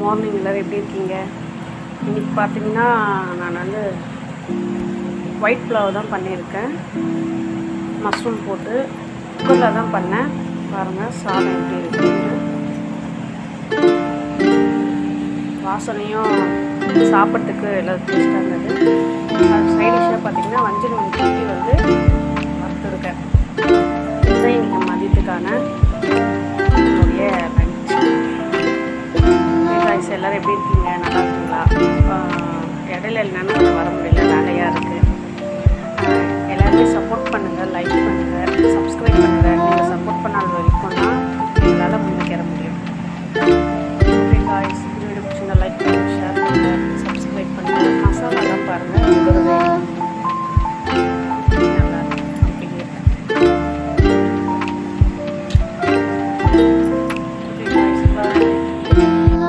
Morning எல்லோரும் எப்படி இருக்கீங்க? இன்றைக்கி பார்த்தீங்கன்னா நான் வந்து ஒயிட் புலாவ் தான் பண்ணியிருக்கேன். மஷ்ரூம் போட்டு குக்கரில் தான் பண்ணேன். பாருங்கள் சாதம் எப்படி இருக்குன்னு. வாசனையும் சாப்பிட்றதுக்கு எல்லாம் டேஸ்ட்டாக இருந்தது. அது சைட் டிஷ்ஷாக பார்த்தீங்கன்னா வஞ்சல் மீன் குட்டி வந்து வறுத்துருக்கேன். இதுதான் இன்றைக்கி மதியத்துக்கான ஃப்ரெண்ட்ஸ் எல்லோரும் எப்படி இருக்கீங்க? நல்லா இருக்கீங்களா? இடையில என்னென்னு கொஞ்சம் வர முடியல வேலையாக இருக்குது எல்லாருமே சப்போர்ட் பண்ணுங்கள் லைக் பண்ணுங்கள் சப்ஸ்கிரைப் பண்ணுங்கள் நீங்கள் சப்போர்ட் பண்ணால் வரைக்கும் தான் எங்களால் முன்னேற முடியும். வீடியோ பிடிச்சிங்க லைக் பண்ணுங்கள் ஷேர் பண்ணுங்கள் சப்ஸ்கிரைப் பாருங்கள் உங்களோட